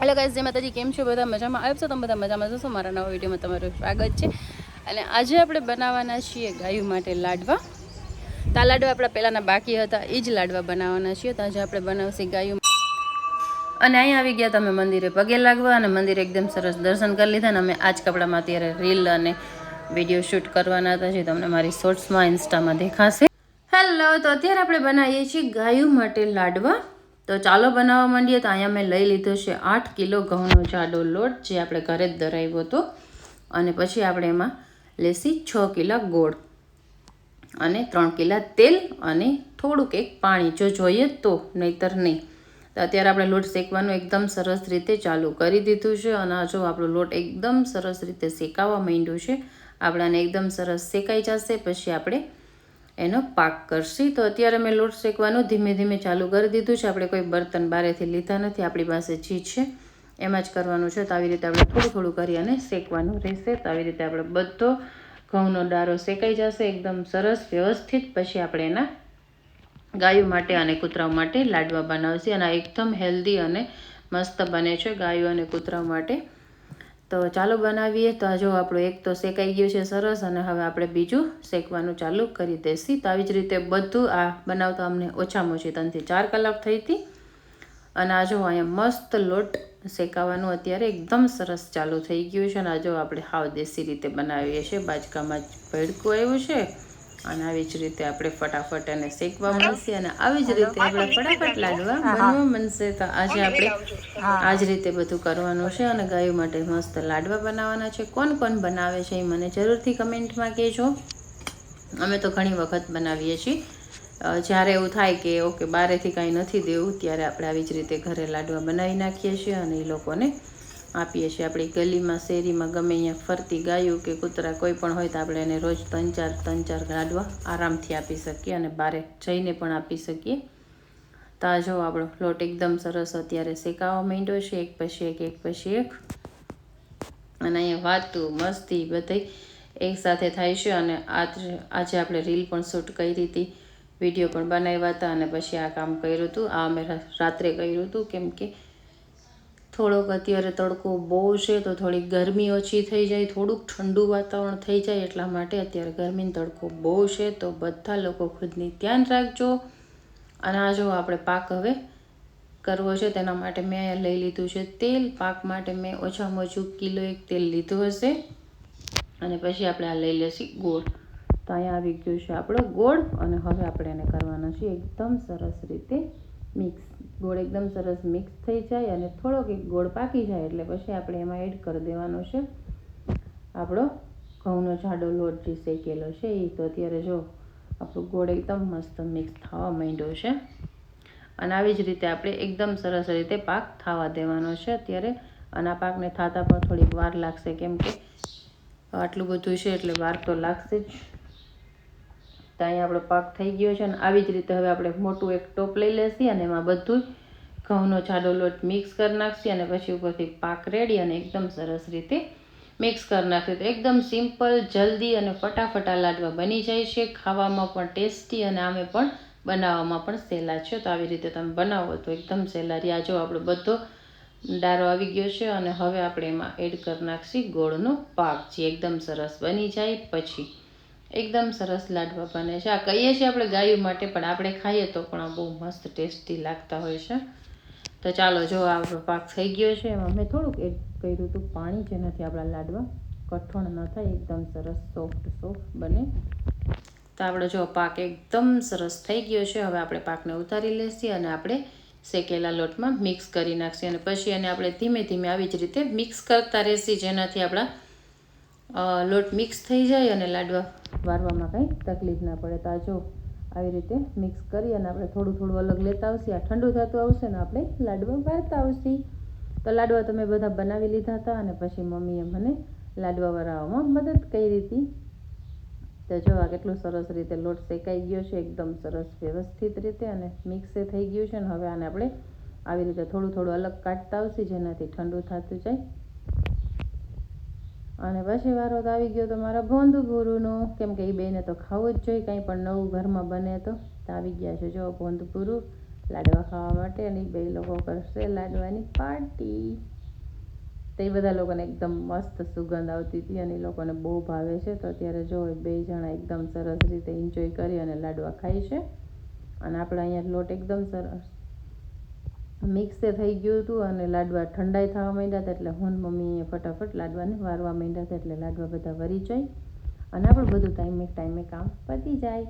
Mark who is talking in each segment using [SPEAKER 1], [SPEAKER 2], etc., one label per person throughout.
[SPEAKER 1] Hello guys જે માતાજી, કેમ છો? બધા મજામાં? આવ્યો છો તમે બધા મજામાં જશો મારા નવા વિડીયોમાં તમારું સ્વાગત છે. અને આજે આપણે બનાવવાના છીએ ગાયું માટે લાડવા. તા લાડવા આપણા પહેલાંના બાકી હતા એ જ લાડવા બનાવવાના છીએ. તો આજે આપણે બનાવશે ગાયું અને અહીંયા આવી ગયા તમે મંદિરે પગે લાગવા અને મંદિરે એકદમ સરસ દર્શન કરી લીધા અને અમે આ જ કપડામાં અત્યારે રીલ અને વીડિયો શૂટ કરવાના હતા, જે તમને મારી શોર્ટ્સમાં ઇન્સ્ટામાં દેખાશે. હેલો તો અત્યારે આપણે બનાવીએ છીએ ગાયું માટે લાડવા. તો ચાલો બનાવવા માંડીએ તો અહીંયા મેં લઈ લીધો છે આઠ કિલો ઘઉંનો જાડો લોટ જે આપણે ઘરે જ દરાવ્યો હતો. અને પછી આપણે એમાં લેસી છ કિલા ગોળ અને ત્રણ કિલા તેલ અને થોડુંક એક પાણી. જો જોઈએ તો નહીતર નહીં. તો અત્યારે આપણે લોટ શેકવાનું એકદમ સરસ રીતે ચાલુ કરી દીધું છે અને જો આપણો લોટ એકદમ સરસ રીતે શેકાવા માંડ્યું છે. આપણાને એકદમ સરસ શેકાઈ જશે. પછી આપણે એનો પાક કરશી. તો અત્યારે મેં લોટ શેકવાનું ધીમે ધીમે ચાલુ કરી દીધું છે. આપણે કોઈ બર્તન બારેથી લીધા નથી. આપણી પાસે ચીજ છે. એમાં જ કરવાનું છે. તો આવી રીતે આપણે થોડું થોડું કરી અને શેકવાનું રહેશે. તો આવી રીતે આપણે બધો ઘઉંનો ડારો શેકાઈ જશે. એકદમ સરસ વ્યવસ્થિત. પછી આપણે એના ગાયો માટે અને કૂતરાઓ માટે લાડવા બનાવશે. અને એકદમ હેલ્ધી અને મસ્ત બને છે ગાયો અને કૂતરાઓ માટે. તો ચાલો બનાવીએ. તો જો આપણું એક તો શેકાઈ ગયું છે સરસ અને હવે આપણે બીજું શેકવાનું ચાલુ કરી દઈશી. તો આવી જ રીતે બધું આ બનાવતા અમને ઓછામાં ઓછી ત્રણથી ચાર કલાક થઈ હતી. અને આ જો અહીંયા મસ્ત લોટ શેકાવાનું અત્યારે એકદમ સરસ ચાલુ થઈ ગયું છે. અને આ જો આપણે હાવ દેશી રીતે બનાવીએ છીએ. બાજકામાં જ ભડકું આવ્યું છે. અને આવી જ રીતે આપણે ફટાફટ એને શેકવા મળશે અને આવી જ રીતે આપણે ફટાફટ લાડવા બનવા બનશે તો આજે આપણે આ જ રીતે બધું કરવાનું છે અને ગાયો માટે મસ્ત લાડવા બનાવવાના છે. કોણ કોણ બનાવે છે એ મને જરૂરથી કમેન્ટમાં કહેજો. અમે તો ઘણી વખત બનાવીએ છીએ. જ્યારે એવું થાય કે ઓકે બારેથી કાંઈ નથી દેવું ત્યારે આપણે આવી જ રીતે ઘરે લાડવા બનાવી નાખીએ છીએ અને એ લોકોને આપીએ છીએ. આપણી ગલીમાં, શેરીમાં ગમે અહીંયા ફરતી ગાયું કે કૂતરા કોઈ પણ હોય તો આપણે એને રોજ ત્રણ ચાર ત્રણ ચાર ગાડવા આરામથી આપી શકીએ અને બારે જઈને પણ આપી શકીએ. તાજો આપણો લોટ એકદમ સરસ અત્યારે શેકાવા માંડ્યો છે. એક પછી એક એક પછી એક. અને અહીંયા વાતું મસ્તી બધી એકસાથે થાય છે અને આજ, આજે આપણે રીલ પણ શૂટ કરી હતી. વીડિયો પણ બનાવ્યા હતા અને પછી આ કામ કર્યું હતું. આ અમે રાત્રે કર્યું હતું. કેમ કે થોડોક અત્યારે તડકો બહુ છે તો થોડીક ગરમી ઓછી થઈ જાય, થોડુંક ઠંડુ વાતાવરણ થઈ જાય એટલા માટે અત્યારે ગરમીનો તડકો બહુ છે. તો બધા લોકો ખુદની ધ્યાન રાખજો. અને આ જો આપણે પાક હવે કરવો છે તેના માટે મેં લઈ લીધું છે તેલ. પાક માટે મેં ઓછામાં ઓછું કિલો એક તેલ લીધું હશે. અને પછી આપણે આ લઈ લેશી ગોળ. તો અહીંયા આવી ગયું છે આપણો ગોળ અને હવે આપણે એને કરવાનો છે એકદમ સરસ રીતે મિક્સ, ગોળ એકદમ સરસ મિક્સ થઈ જાય અને થોડોક એક ગોળ પાકી જાય એટલે પછી આપણે એમાં એડ કરી દેવાનો છે આપણો ઘઉંનો જાડો લોટ જે શેકેલો છે એ. તો અત્યારે જો આપણું ગોળ એકદમ મસ્ત મિક્સ થવા માંડ્યો છે. અને આવી જ રીતે આપણે એકદમ સરસ રીતે પાક થવા દેવાનો છે અત્યારે. અને આ પાકને થાતા પણ થોડીક વાર લાગશે કેમ કે આટલું બધું છે એટલે વાર તો લાગશે જ. તો અહીંયા આપણો પાક થઈ ગયો છે અને આવી જ રીતે હવે આપણે મોટું એક ટોપ લઈ લેશી અને એમાં બધું ઘઉંનો જાડો લોટ મિક્સ કરી નાખશી અને પછી ઉપરથી પાક રેડી અને એકદમ સરસ રીતે મિક્સ કરી નાખી તો એકદમ સિમ્પલ, જલ્દી અને ફટાફટ આ લાડવા બની જાય છે. ખાવામાં પણ ટેસ્ટી અને આમે પણ બનાવવામાં પણ સહેલા છે. તો આવી રીતે તમે બનાવો તો એકદમ સહેલા રહ્યા. જો આપણો બધો ડારો આવી ગયો છે અને હવે આપણે એમાં એડ કરી નાખશી ગોળનો પાક જે એકદમ સરસ બની જાય. પછી એકદમ સરસ લાડવા બને છે. આ કહીએ છીએ આપણે ગાયું માટે, પણ આપણે ખાઈએ તો પણ આ બહુ મસ્ત ટેસ્ટી લાગતા હોય છે. તો ચાલો, જો આપણો પાક થઈ ગયો છે, એમાં મેં થોડુંક એડ કર્યું હતું પાણી, જેનાથી આપણા લાડવા કઠણ ન થાય, એકદમ સરસ સોફ્ટ સોફ્ટ બને. તો આપણો જો પાક એકદમ સરસ થઈ ગયો છે, હવે આપણે પાકને ઉતારી લેશી અને આપણે શેકેલા લોટમાં મિક્સ કરી નાખશી. અને પછી એને આપણે ધીમે ધીમે આવી જ રીતે મિક્સ કરતા રહેશી, જેનાથી આપણા લોટ મિક્સ થઈ જાય અને લાડવા વારવામાં કંઈ તકલીફ ના પડે. તો આ જો આવી રીતે મિક્સ કરી અને આપણે થોડું થોડું અલગ લેતા આવશે. આ ઠંડુ થતું આવશે ને આપણે લાડવા વારતા આવશી. તો લાડવા તમે બધા બનાવી લીધા હતા અને પછી મમ્મીએ મને લાડવા વરાવવામાં મદદ કરી હતી. તો જો આ કેટલું સરસ રીતે લોટ શેકાઈ ગયો છે, એકદમ સરસ વ્યવસ્થિત રીતે અને મિક્સે થઈ ગયું છે ને હવે આને આપણે આવી રીતે થોડું થોડું અલગ કાઢતા આવશે જેનાથી ઠંડુ થતું જાય. અને પછી વારો તો આવી ગયો તો મારા ભોંદુ ભૂરુનો. કેમ કે એ બેને તો ખાવું જ જોઈએ, કંઈ પણ નવું ઘરમાં બને તો. આવી ગયા છે, જો ભોંદુ ભૂરું લાડવા ખાવા માટે અને બે લોકો કરશે લાડવાની પાર્ટી. તે બધા લોકોને એકદમ મસ્ત સુગંધ આવતી હતી અને એ લોકોને બહુ ભાવે છે. તો અત્યારે જો બે જણા એકદમ સરસ રીતે એન્જોય કરી અને લાડવા ખાય છે. અને આપણે અહીંયા લોટ એકદમ સરસ મિક્સ થઈ ગયું હતું અને લાડવા ઠંડાઈ થવા માંડ્યા હતા એટલે હું મમ્મીએ ફટાફટ લાડવાને વારવા માંડ્યા હતા એટલે લાડવા બધા વરી જાય અને આપણું બધું ટાઈમે ટાઈમે કામ પતી જાય.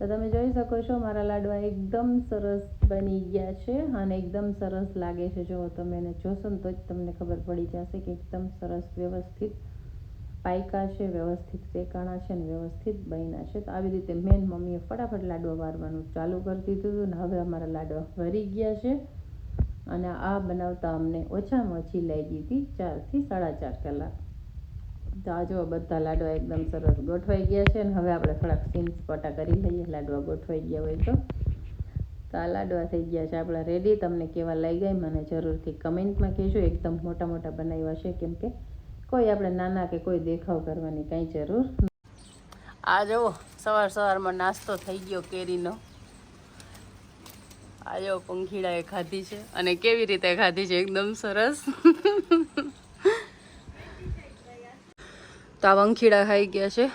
[SPEAKER 1] તો તમે જોઈ શકો છો મારા લાડવા એકદમ સરસ બની ગયા છે અને એકદમ સરસ લાગે છે. જો તમે એને જોશો ને તો જ તમને ખબર પડી જશે કે એકદમ સરસ વ્યવસ્થિત પાયકા છે, વ્યવસ્થિત શેકાણા છે ને વ્યવસ્થિત બન્યા છે. તો આવી રીતે મેન મમ્મીએ ફટાફટ લાડવા વારવાનું ચાલુ કરી દીધું હતું ને હવે અમારા લાડવા વરી ગયા છે. અને આ બનાવતા અમને ઓછામાં ઓછી લાગી હતી ચારથી સાડા ચાર કલાક. તો આ જો બધા લાડવા એકદમ સરસ ગોઠવાઈ ગયા છે અને હવે આપણે થોડાક સીન સ્પોટા કરી લઈએ. લાડવા ગોઠવાઈ ગયા હોય તો. તો આ લાડવા થઈ ગયા છે. આપણા રેડી તમને કેવા લઈ ગઈ મને જરૂરથી કમેન્ટમાં કહેજો. એકદમ મોટા મોટા બનાવ્યા છે. કેમ કે કોઈ આપણે નાના કે કોઈ દેખાવ કરવાની કાંઈ જરૂર આ જુઓ, સવાર સવારમાં નાસ્તો થઈ ગયો કેરીનો. આ જો પંખીડાએ ખાધી છે. અને કેવી રીતે ખાધી છે? એકદમ સરસ. તો આ વંખીડા ખાઈ ગયા છે.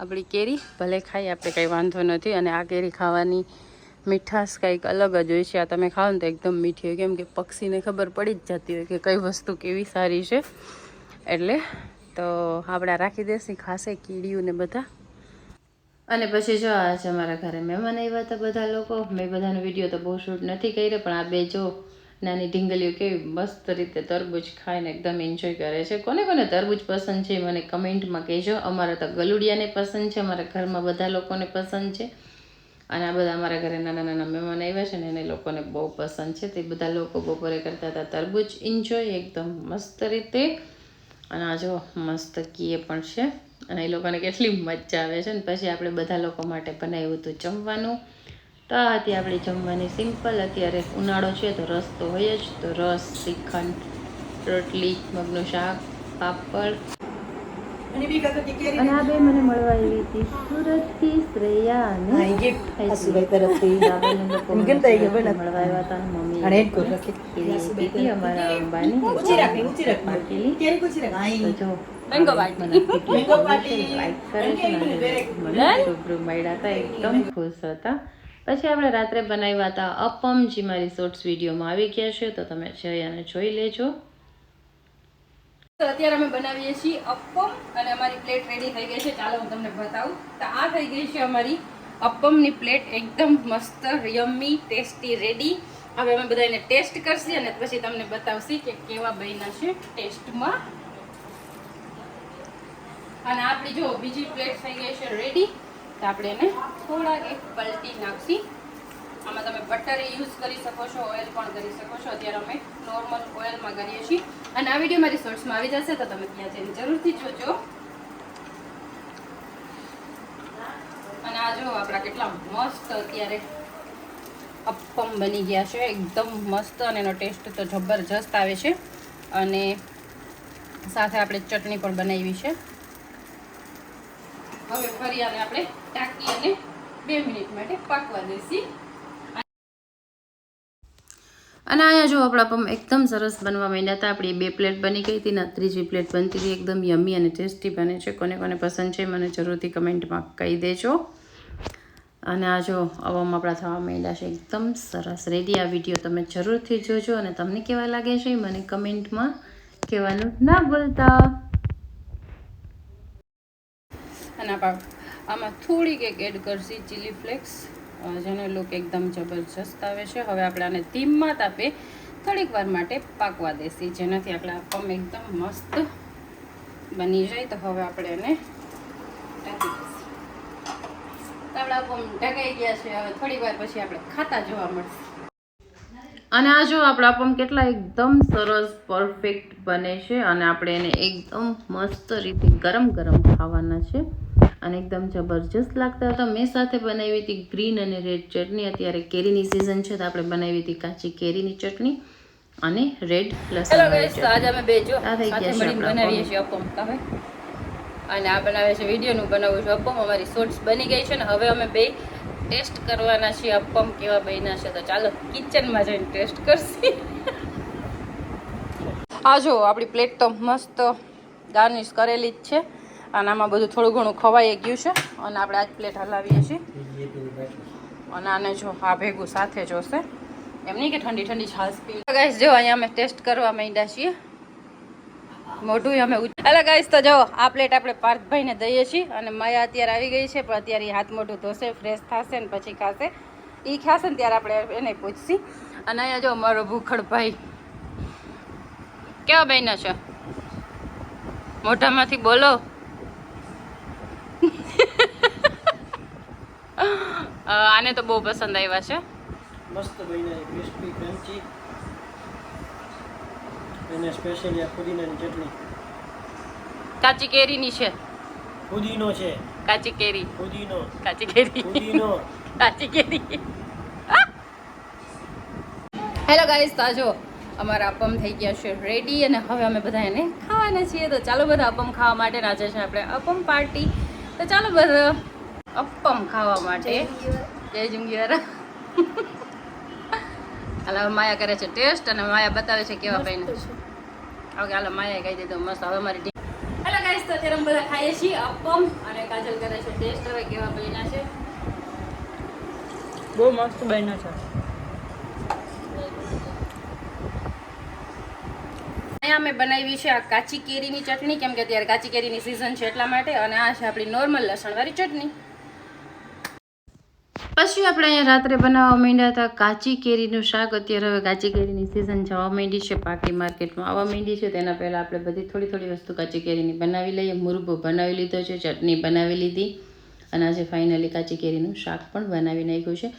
[SPEAKER 1] આપણી કેરી. ભલે ખાઈ, આપણે કંઈ વાંધો નથી. અને આ કેરી ખાવાની મીઠાશ કંઈક અલગ જ હોય છે. આ તમે ખાઓ ને તો એકદમ મીઠી હોય. કેમ કે પક્ષીને ખબર પડી જ જતી હોય કે કઈ વસ્તુ કેવી સારી છે. એટલે તો આપણે રાખી દેસી ખાશે કીડીયું ને બધા. અને પછી જો આ છે અમારા ઘરે મહેમાન આવ્યા હતા બધા લોકો. મેં બધાનો વીડિયો તો બહુ શૂટ નથી કર્યો, પણ આ બે જો નાની ઢીંગલીઓ કેવી મસ્ત રીતે તરબૂચ ખાઈને એકદમ એન્જોય કરે છે. કોને કોને તરબૂચ પસંદ છે મને કમેન્ટમાં કહેજો. અમારા તો ગલુડિયાને પસંદ છે, અમારા ઘરમાં બધા લોકોને પસંદ છે. અને આ બધા અમારા ઘરે નાના નાના મહેમાન આવ્યા છે ને એને લોકોને બહુ પસંદ છે. તે બધા લોકો બપોરે કરતા હતા તરબૂચ એન્જોય એકદમ મસ્ત રીતે અને આ જો મસ્ત કીએ પણ છે. અને એ લોકોને કેટલી મજા આવે છે. ને પછી આપણે બધા લોકો માટે બનાવ્યું હતું જમવાનું. તો આ આપણી જમવાની સિમ્પલ. અત્યારે ઉનાળો છે તો રસ તો હોય જ. તો રસ, શ્રીખંડ, રોટલી, મગનું શાક, પાપડ. અને આ બે મને મળવા આવી હતી. સુરતથી શ્રેયા અને
[SPEAKER 2] હસુભાઈ તરફથી.
[SPEAKER 1] મળવા આવ્યા હતા. મમ્મી
[SPEAKER 2] અને એક
[SPEAKER 1] હતી અમારા અંબાની.
[SPEAKER 2] ઊંચી રાખી, ઊંચી રાખી.
[SPEAKER 1] મૂકેલી.
[SPEAKER 2] કેરી ઊંચી રાખ.
[SPEAKER 1] જો
[SPEAKER 3] Mango
[SPEAKER 1] પાર્ટી. મળ્યા હતા. એકદમ ખુશ હતા. પછી આપણે રાત્રે બનાવ્યા હતા અપમ જે મારી શોર્ટ્સ વિડીયોમાં આવી ગયા છે. તો તમે જઈ અને જોઈ લેજો.
[SPEAKER 3] તો અત્યારે અમે બનાવીએ છીએ અપ્પમ અને અમારી પ્લેટ રેડી થઈ ગઈ છે. ચાલો હું તમને બતાવું. તો આ થઈ ગઈ છે અમારી અપ્પમની પ્લેટ એકદમ મસ્ત યમ્મી ટેસ્ટી રેડી હવે અમે બધા એને ટેસ્ટ કરશી અને પછી તમને બતાવશી કે કેવા બન્યા છે ટેસ્ટમાં અને આપણી જો બીજી પ્લેટ થઈ ગઈ છે રેડી તો આપણે એને થોડાક એક પલટી નાખશી. આમાં તમે બટર યુઝ કરી શકો છો ઓઇલ પણ કરી શકો છો. અત્યારે અમે નોર્મલ ઓઇલમાં કરીએ છીએ. અને આ વીડિયો મારી શોર્ટ્સમાં આવી જશે, તો તમે ત્યાં જઈને જરૂરથી જોજો. અને આ જો આપણા કેટલા મસ્ત અત્યારે અપ્પમ બની ગયા છે. એકદમ મસ્ત અને એનો ટેસ્ટ તો જબરજસ્ત આવે છે. અને સાથે આપણે ચટણી પણ બનાવી છે. હવે ફરી આને આપણે ટાંકી અને બે મિનિટ માટે પાકવા દેસી
[SPEAKER 1] અને અહીંયા જો આપણા પમ એકદમ સરસ બનવા માંડ્યા હતા. આપણી બે પ્લેટ બની ગઈ હતી ને ત્રીજી પ્લેટ બનતી હતી એકદમ યમી અને ટેસ્ટી બને છે. કોને કોને પસંદ છે મને જરૂરથી કમેન્ટમાં કહી દેજો. અને આ જો અવમ આપણા થવા માંડ્યા છે. એકદમ સરસ. રેડી આ વીડિયો તમે જરૂરથી જોજો અને તમને કેવા લાગે છે મને કમેન્ટમાં કહેવાનું ના ભૂલતા.
[SPEAKER 3] અને આમાં થોડીક એક એડ કરશી ચીલી ફ્લેક્સ જેનો લુક એકદમ જબરજસ્ત આવે છે. હવે આપણે આને ધીમમાં તાપે થોડીક વાર માટે પાકવા દેસી. જેનાથી આપણા પમ એકદમ મસ્ત બની જાય. તો હવે આપણે એને ઢાંકી દઈશું આપણા ગયા છે. હવે થોડીક વાર પછી આપણે ખાતા જોવા મળશે.
[SPEAKER 1] અને આ જો આપણા પમ કેટલા એકદમ સરસ પરફેક્ટ બને છે. અને આપણે એને એકદમ મસ્ત રીતે ગરમ ગરમ ખાવાના છે. અને એકદમ જબરજસ્ત લાગતા હતા. મેં સાથે બનાવી હતી ગ્રીન અને રેડ ચટણી. અત્યારે કેરીની સિઝન છે તો આપણે બનાવી હતી કાચી કેરીની ચટણી અને રેડ
[SPEAKER 3] હેલો
[SPEAKER 1] લસણ
[SPEAKER 3] આજે અમે બે જો.
[SPEAKER 1] આ થઈ ગયા છે
[SPEAKER 3] બનાવીએ છીએ અપમ. તમે અને આ બનાવે છે વિડીયોનું બનાવું છું અપમ. અમારી શોર્ટ્સ બની ગઈ છે ને હવે અમે બે ટેસ્ટ કરવાના છીએ અપમ કેવા બન્યા છે. તો ચાલો કિચનમાં જઈને ટેસ્ટ કરશી. આ જો આપણી પ્લેટ તો મસ્ત ગાર્નિશ કરેલી જ છે. અને આમાં બધું થોડું ઘણું ખવાઈ ગયું છે અને આપણે આજ પ્લેટ હલાવીએ છીએ. અને આને જો આ ભેગું સાથે જોશે એમ નહીં કે ઠંડી ઠંડી છાશ પી ગાઈસ જો અહીંયા અમે ટેસ્ટ કરવા માંડ્યા છીએ. મોઢું અમે એટલે ગાઈસ તો જો આ પ્લેટ આપણે પાર્થભાઈને દઈએ છીએ અને માયા અત્યારે આવી ગઈ છે, પણ અત્યારે હાથ મોઢું ધોશે ફ્રેશ થશે ને પછી ખાશે. એ ખાશે ને ત્યારે આપણે એને પૂછશી. અને અહીંયા જો મારો ભૂખડ ભાઈ. કેવા બહેનો છે? મોઢામાંથી બોલો. આને તો બહુ પસંદ આવ્યા છે.
[SPEAKER 4] મસ્ત બન્યા ક્રિસ્પી ક્રન્ચી અને સ્પેશિયલી આ પુદીનાની ચટણી.
[SPEAKER 3] કાચી કેરીની છે.
[SPEAKER 4] પુદીનો છે.
[SPEAKER 3] કાચી કેરી.
[SPEAKER 4] પુદીનો
[SPEAKER 3] કાચી કેરી.
[SPEAKER 4] પુદીનો
[SPEAKER 3] કાચી કેરી. હેલો ગાઈસ તો જો અમારા અપમ થઈ ગયા છે રેડી અને હવે અમે બધા એને ખાવાના છીએ. તો ચાલો બધા અપમ ખાવા માટે રાજા છે આપણે અપમ પાર્ટી તો ચાલો બધા અપમ ખાવા માટે. જય જુંગીવારા હાલ હવે માયા કરે છે ટેસ્ટ અને માયા બતાવે છે કેવા ભાઈને. ઓકે હાલો માયા કહી દીધું મસ્ત. હવે મારી હેલો ગાઈસ તો અત્યારે અમે બધા ખાઈએ છીએ અપમ અને કાજલ કરે છે ટેસ્ટ. હવે કેવા ભાઈના છે?
[SPEAKER 2] બહુ મસ્ત બન્યો છે.
[SPEAKER 3] અહીંયા અમે બનાવી છે આ કાચી કેરીની ચટણી. કેમ કે અત્યારે કાચી કેરીની સિઝન છે એટલા માટે. અને આ છે આપણી નોર્મલ લસણવાળી ચટણી. પછી આપણે અહીંયા રાત્રે બનાવવા માંડ્યા હતા કાચી કેરીનું શાક. અત્યારે હવે કાચી કેરીની સિઝન જવા માંડી છે પાકી માર્કેટમાં આવવા માંડી છે. તેના પહેલાં આપણે બધી થોડી થોડી વસ્તુ કાચી કેરીની બનાવી લઈએ. મુરબો બનાવી લીધો છે, ચટણી બનાવી લીધી અને આજે ફાઇનલી કાચી કેરીનું શાક પણ બનાવી નાખ્યું છે.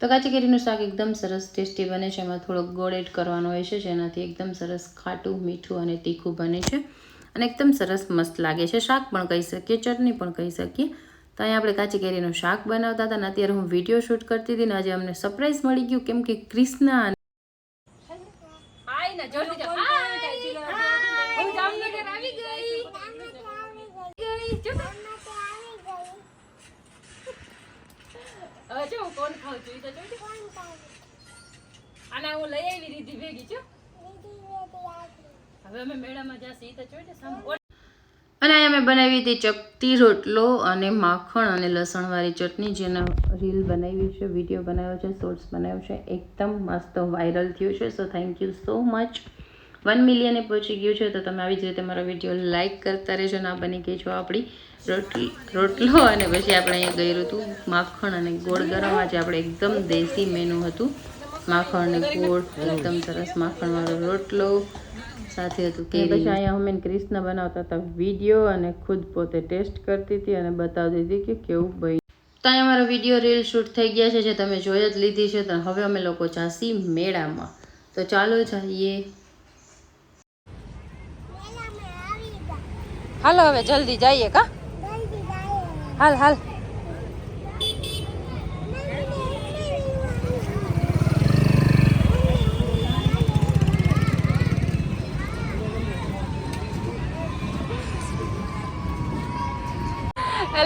[SPEAKER 3] તો કાચી કેરીનું શાક એકદમ સરસ ટેસ્ટી બને છે. એમાં થોડોક ગોળ એડ કરવાનો હોય છે, જેનાથી એકદમ સરસ ખાટું, મીઠું અને તીખું બને છે અને એકદમ સરસ મસ્ત લાગે છે. શાક પણ કહી શકીએ, ચટણી પણ કહી શકીએ. તો અહીંયા આપણે કાચી કેરીનું શાક બનાવતા હતા અને અત્યારે હું વીડિયો શૂટ કરતી હતી ને આજે અમને સરપ્રાઈઝ મળી ગયું કેમ કે ક્રિષ્ના અને. હું લઈ આવી રીધી ભેગી છું હવે અમે મેળામાં જાશું ઈ તો મેં બનાવી હતી ચપટી રોટલો અને માખણ અને લસણવાળી ચટણી, જેના રીલ બનાવી છે, વીડિયો બનાવ્યો છે, શોર્ટ્સ બનાવ્યો છે. એકદમ મસ્ત વાયરલ થયું છે so thank you so much one મિલિયને પહોંચી ગયું છે, તો તમે આવી જ રીતે મારો વીડિયો લાઇક કરતા રહેજો, ના બની ગઈ છો આપણી રોટલી, રોટલો. અને પછી આપણે અહીંયા ગયું હતું માખણ અને ગોળ ગરમ. આજે આપણે એકદમ દેશી મેનુ હતું. માખણ અને ગોળ, એકદમ સરસ માખણવાળો રોટલો. સાથે હતું કે પછી અહીંયા અમે ક્રિષ્ના બનાવતા હતા વીડિયો અને ખુદ પોતે ટેસ્ટ કરતી હતી અને બતાવતી હતી કે કેવું બન્યું. તો અહીંયા અમારો વીડિયો રીલ શૂટ થઈ ગયા છે જે તમે જોઈ જ લીધી છે તો હવે અમે લોકો ઝાંસી મેળામાં. તો ચાલો જઈએ. હાલો હવે જલ્દી જઈએ કા? હાલ હાલ.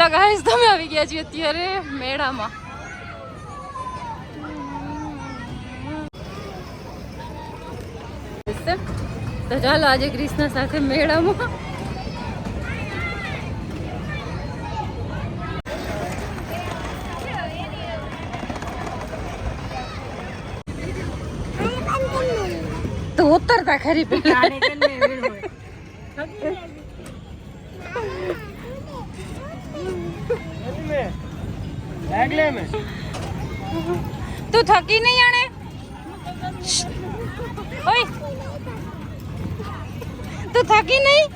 [SPEAKER 3] હેલો ગાઈસ તમે આવી ગયા છીએ અત્યારે મેળામાં તો ચાલો આજે કૃષ્ણ સાથે મેળામાં તો ઉતરતા ખરી પેલા
[SPEAKER 4] આગલે મેં.
[SPEAKER 3] તું થકી નહીં આણે ઓય. તું થકી નહીં?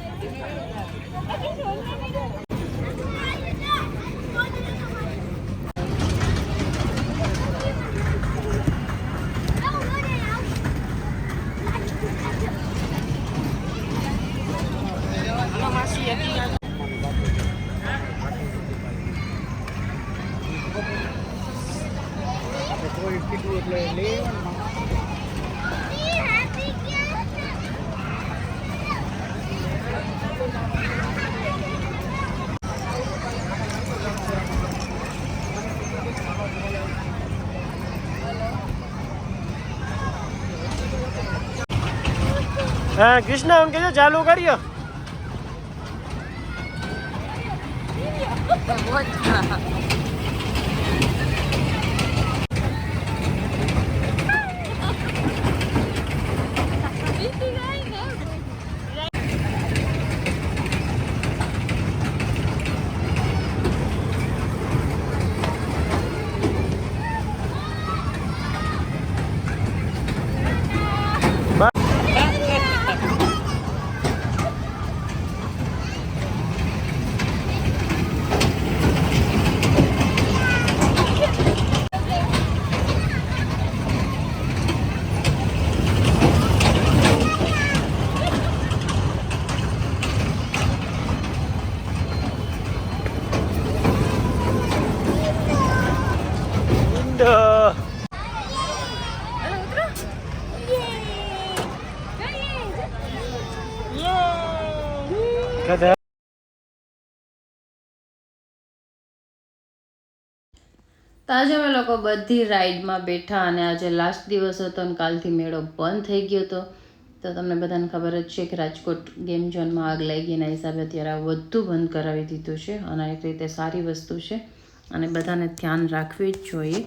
[SPEAKER 4] હા કૃષ્ણ એમ કહેજો ચાલુ કર્યો ઈંડો.
[SPEAKER 1] તો આજે અમે લોકો બધી રાઈડમાં બેઠા અને આજે લાસ્ટ દિવસ હતો અને કાલથી મેળો બંધ થઈ ગયો હતો. તો તમને બધાને ખબર જ છે કે રાજકોટ ગેમ ઝોનમાં આગ લાગી એના હિસાબે અત્યારે આ બધું બંધ કરાવી દીધું છે. અને એક રીતે સારી વસ્તુ છે અને બધાને ધ્યાન રાખવી જ જોઈએ.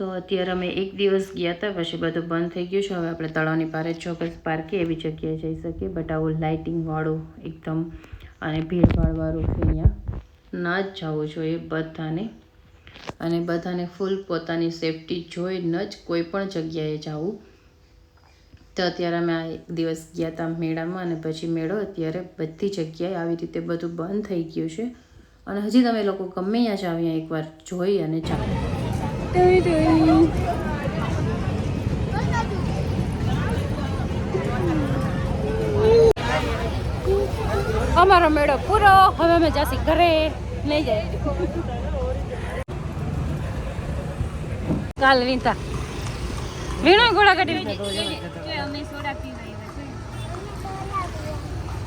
[SPEAKER 1] તો અત્યારે અમે એક દિવસ ગયા હતા પછી બધું બંધ થઈ ગયું છે. હવે આપણે તળાવની પારે ચોક્કસ પાર્કે એવી જગ્યાએ જઈ શકીએ. બટ આવું લાઇટિંગવાળું એકદમ અને ભીડભાડવાળું અહીંયા. ના જ જવું જોઈએ બધાને. અને બધાને ફૂલ પોતાની સેફટી જોઈને જ કોઈ પણ જગ્યાએ જવું. તો અત્યારે અમે આ એક દિવસ ગયા હતા મેળામાં અને પછી મેળો અત્યારે બધી જગ્યાએ આવી રીતે બધું બંધ થઈ ગયું છે. અને હજી તમે લોકો ગમે ત્યાં જાઓ, અહીંયા એકવાર જોઈ અને જાઓ. અમારો મેળો પૂરો. હવે અમે જાસી ઘરે નહીં જાય. કાલ વિંતા વીણો ઘોડા કાઢી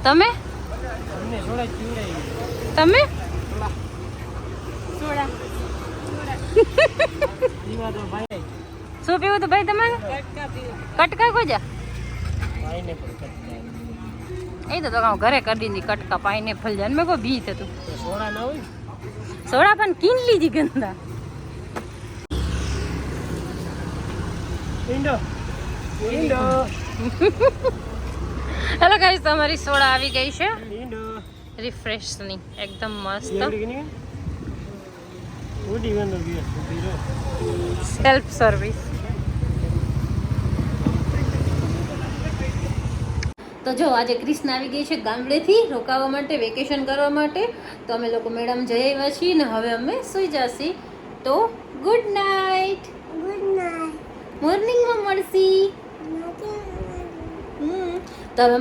[SPEAKER 1] તમે? તમે?
[SPEAKER 4] ભાઈ
[SPEAKER 1] શું પીવું તો ભાઈ તમારે? કટકા કોજા એ તો તો ઘરે કરી દીધી કટકા પાઈને ફલ જાય મેં કોઈ બી થતું
[SPEAKER 4] સોડા ના હોય
[SPEAKER 1] સોડા પણ કીન લીધી ગંદા. હેલો ગાઈસ તમારી સોડા આવી ગઈ છે. રિફ્રેશની એકદમ મસ્ત
[SPEAKER 4] એવડી કે નહીં ઉડી ગંદો ગયો ઉડી રહ્યો
[SPEAKER 1] સેલ્ફ સર્વિસ તો જો આજે ક્રિષ્ણ આવી ગઈ છે ગામડેથી રોકાવા માટે વેકેશન કરવા માટે. તો અમે લોકો મેડમ જઈ આવ્યા છીએ ને હવે અમે સુઈ જશી. તો ગુડ નાઇટ ગુડ નાઇટ મોર્નિંગમાં મળશી તો હવે